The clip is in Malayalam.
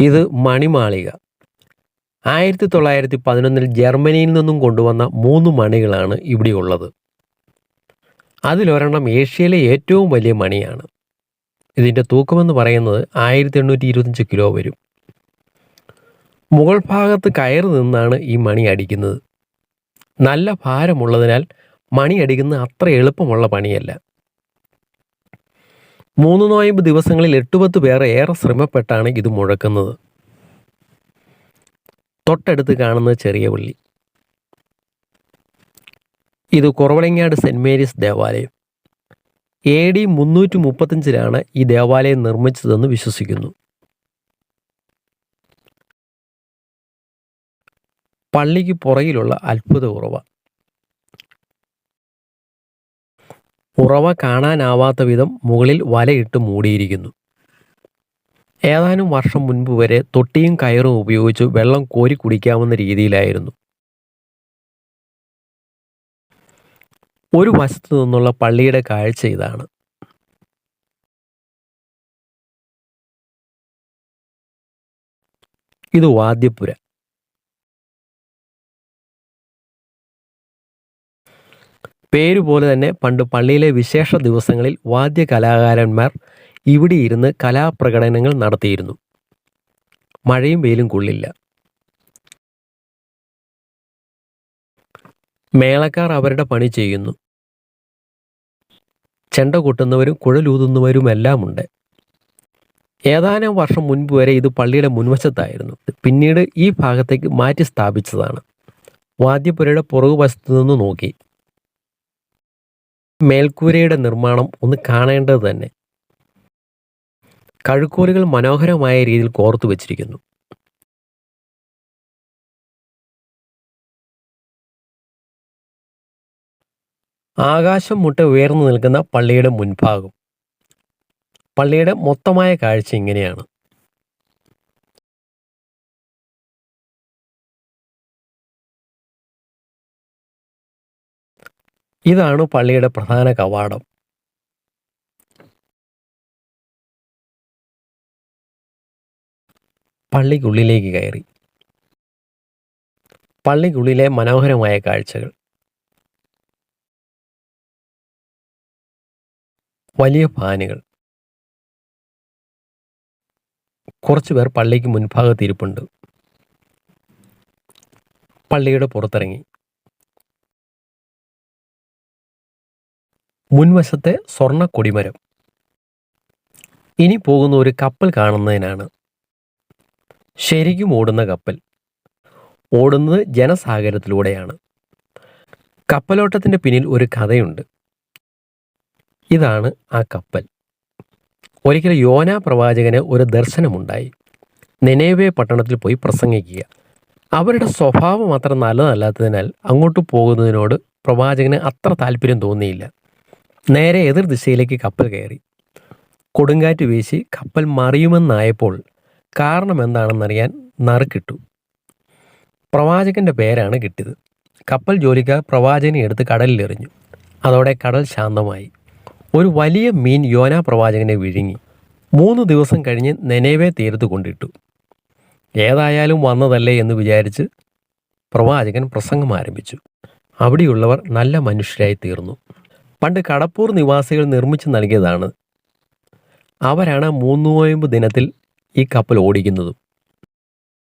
ഇത് മണിമാളിക. ആയിരത്തി തൊള്ളായിരത്തി പതിനൊന്നിൽ ജർമ്മനിയിൽ നിന്നും കൊണ്ടുവന്ന മൂന്ന് മണികളാണ് ഇവിടെയുള്ളത് അതിലൊരെണ്ണം ഏഷ്യയിലെ ഏറ്റവും വലിയ മണിയാണ്. ഇതിന്റെ തൂക്കമെന്ന് പറയുന്നത് ആയിരത്തി എണ്ണൂറ്റി ഇരുപത്തഞ്ച് കിലോ വരും. മുകൾ ഭാഗത്ത് കയറി നിന്നാണ് ഈ മണി അടിക്കുന്നത്. നല്ല ഭാരമുള്ളതിനാൽ മണി അടിക്കുന്നത് അത്ര എളുപ്പമുള്ള പണിയല്ല. മൂന്ന് നോയമ്പ് ദിവസങ്ങളിൽ എട്ടുപത്ത് പേർ ഏറെ ശ്രമപ്പെട്ടാണ് ഇത് മുഴക്കുന്നത്. തൊട്ടടുത്ത് കാണുന്നത് ചെറിയ പള്ളി. ഇത് കുറവളങ്ങാട് സെന്റ് മേരീസ് ദേവാലയം. എ ഡി മുന്നൂറ്റി മുപ്പത്തഞ്ചിലാണ് ഈ ദേവാലയം നിർമ്മിച്ചതെന്ന് വിശ്വസിക്കുന്നു. പള്ളിക്ക് പുറകിലുള്ള അത്ഭുത ഉറവ. ഉറവ കാണാനാവാത്ത വിധം മുകളിൽ വലയിട്ട് മൂടിയിരിക്കുന്നു. ഏതാനും വർഷം മുൻപ് വരെ തൊട്ടിയും കയറും ഉപയോഗിച്ച് വെള്ളം കോരി കുടിക്കാവുന്ന രീതിയിലായിരുന്നു. ഒരു വശത്തു നിന്നുള്ള പള്ളിയുടെ കാഴ്ച ഇതാണ്. ഇത് വാദ്യപ്പുര. പേരുപോലെ തന്നെ പണ്ട് പള്ളിയിലെ വിശേഷ ദിവസങ്ങളിൽ വാദ്യ കലാകാരന്മാർ ഇവിടെ ഇരുന്ന് കലാപ്രകടനങ്ങൾ നടത്തിയിരുന്നു. മഴയും വെയിലും കൊള്ളില്ല. മേളക്കാർ അവരുടെ പണി ചെയ്യുന്നു. ചെണ്ട കൊട്ടുന്നവരും കുഴലൂതുന്നവരുമെല്ലാം ഉണ്ട് ഏതാനും വർഷം മുൻപ് വരെ ഇത് പള്ളിയുടെ മുൻവശത്തായിരുന്നു. പിന്നീട് ഈ ഭാഗത്തേക്ക് മാറ്റി സ്ഥാപിച്ചതാണ്. വാദ്യപുരയുടെ പുറകുവശത്തു നിന്ന് നോക്കി. മേൽക്കൂരയുടെ നിർമ്മാണം ഒന്ന് കാണേണ്ടത് തന്നെ. കഴുക്കൂലുകൾ മനോഹരമായ രീതിയിൽ കോർത്തു വച്ചിരിക്കുന്നു. ആകാശം മുട്ട ഉയർന്നു നിൽക്കുന്ന പള്ളിയുടെ മുൻഭാഗം. പള്ളിയുടെ മൊത്തമായ കാഴ്ച ഇങ്ങനെയാണ്. ഇതാണ് പള്ളിയുടെ പ്രധാന കവാടം. പള്ളിക്കുള്ളിലേക്ക് കയറി. പള്ളിക്കുള്ളിലെ മനോഹരമായ കാഴ്ചകൾ. വലിയ ഫാനുകൾ. കുറച്ചു പേർ പള്ളിക്ക് മുൻഭാഗത്ത് ഇരിപ്പുണ്ട്. പള്ളിയുടെ പുറത്തിറങ്ങി. മുൻവശത്തെ സ്വർണ കൊടിമരം ഇനി പോകുന്ന ഒരു കപ്പൽ കാണുന്നതിനാണ്. ശരിക്കും ഓടുന്ന കപ്പൽ. ഓടുന്നത് ജനസാഗരത്തിലൂടെയാണ്. കപ്പലോട്ടത്തിന്റെ പിന്നിൽ ഒരു കഥയുണ്ട്. ഇതാണ് ആ കപ്പൽ. ഒരിക്കൽ യോന പ്രവാചകന് ഒരു ദർശനമുണ്ടായി. നെനേവെ പട്ടണത്തിൽ പോയി പ്രസംഗിക്കുക. അവരുടെ സ്വഭാവം അത്ര നല്ലതല്ലാത്തതിനാൽ അങ്ങോട്ട് പോകുന്നതിനോട് പ്രവാചകന് അത്ര താല്പര്യം തോന്നിയില്ല. നേരെ എതിർ ദിശയിലേക്ക് കപ്പൽ കയറി. കൊടുങ്കാറ്റ് വീശി കപ്പൽ മറിയുമെന്നായപ്പോൾ കാരണം എന്താണെന്നറിയാൻ നറുക്കിട്ടു. പ്രവാചകന്റെ പേരാണ് കിട്ടിയത്. കപ്പൽ ജോലിക്കാർ പ്രവാചകനെ എടുത്ത് കടലിലെറിഞ്ഞു. അതോടെ കടൽ ശാന്തമായി. ഒരു വലിയ മീൻ യോന പ്രവാചകനെ വിഴുങ്ങി. മൂന്ന് ദിവസം കഴിഞ്ഞ് നെനേവെ തീരത്ത് കൊണ്ടിട്ടു. ഏതായാലും വന്നതല്ലേ എന്ന് വിചാരിച്ച് പ്രവാചകൻ പ്രസംഗം ആരംഭിച്ചു. അവിടെയുള്ളവർ നല്ല മനുഷ്യരായി തീർന്നു. പണ്ട് കടപ്പൂർ നിവാസികൾ നിർമ്മിച്ചു നൽകിയതാണ്. അവരാണ് മൂന്ന് നോയമ്പ് ദിനത്തിൽ ഈ കപ്പൽ ഓടിക്കുന്നതും.